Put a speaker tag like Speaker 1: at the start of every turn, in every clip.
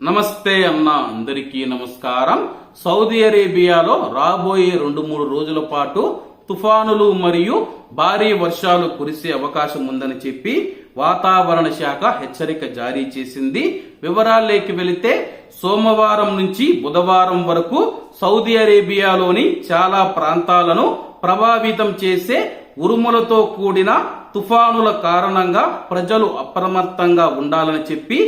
Speaker 1: నమస్తే అన్న అందరికీ నమస్కారం. సౌదీ అరేబియాలో రాబోయే రెండు మూడు రోజుల పాటు తుఫానులు మరియు భారీ వర్షాలు కురిసే అవకాశం ఉందని చెప్పి వాతావరణ శాఖ హెచ్చరిక జారీ చేసింది. వివరాల్లోకి వెళితే సోమవారం నుంచి బుధవారం వరకు సౌదీ అరేబియాలోని చాలా ప్రాంతాలను ప్రభావితం చేసే ఉరుములతో కూడిన తుఫానుల కారణంగా ప్రజలు అప్రమత్తంగా ఉండాలని చెప్పి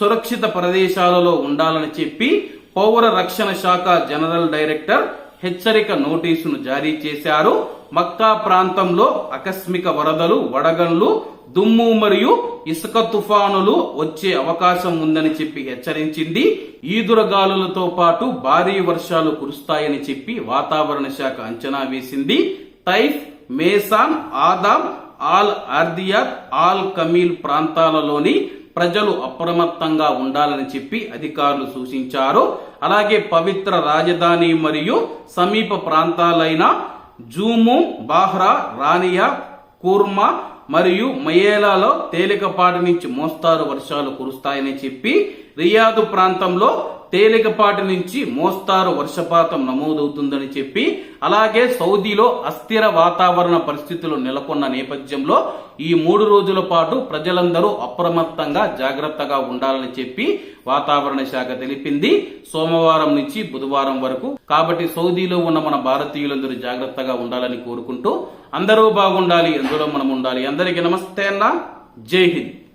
Speaker 1: సురక్షిత ప్రదేశాలలో ఉండాలని చెప్పి పౌర రక్షణ శాఖ జనరల్ డైరెక్టర్ హెచ్చరిక నోటీసును జారీ చేశారు. మక్కా ప్రాంతంలో ఆకస్మిక వరదలు వడగండ్లు దుమ్ము మరియు ఇసుక తుఫానులు వచ్చే అవకాశం ఉందని చెప్పి హెచ్చరించింది. ఈదురగాలులతో పాటు భారీ వర్షాలు కురుస్తాయని చెప్పి వాతావరణ శాఖ అంచనా వేసింది. టైఫ్ మేసాన్ ఆదాం ఆల్ అర్దియాత్ ఆల్ కమీల్ ప్రాంతాలలోని ప్రజలు అప్రమత్తంగా ఉండాలని చెప్పి అధికారులు సూచించారు. అలాగే పవిత్ర రాజధాని మరియు సమీప ప్రాంతాలైన జూము బాహ్రా రానియా కూర్మా మరియు మయేలాలో తేలికపాటి నుంచి మోస్తారు వర్షాలు కురుస్తాయని చెప్పి రియాదు ప్రాంతంలో తేలికపాటి నుంచి మోస్తారు వర్షపాతం నమోదవుతుందని చెప్పి అలాగే సౌదీలో అస్థిర వాతావరణ పరిస్థితులు నెలకొన్న నేపథ్యంలో ఈ మూడు రోజుల పాటు ప్రజలందరూ అప్రమత్తంగా జాగ్రత్తగా ఉండాలని చెప్పి వాతావరణ శాఖ తెలిపింది. సోమవారం నుంచి బుధవారం వరకు కాబట్టి సౌదీలో ఉన్న మన భారతీయులందరూ జాగ్రత్తగా ఉండాలని కోరుకుంటూ అందరూ బాగుండాలి ఎందులో మనం ఉండాలి. అందరికీ నమస్తే అన్న. జై హింద్.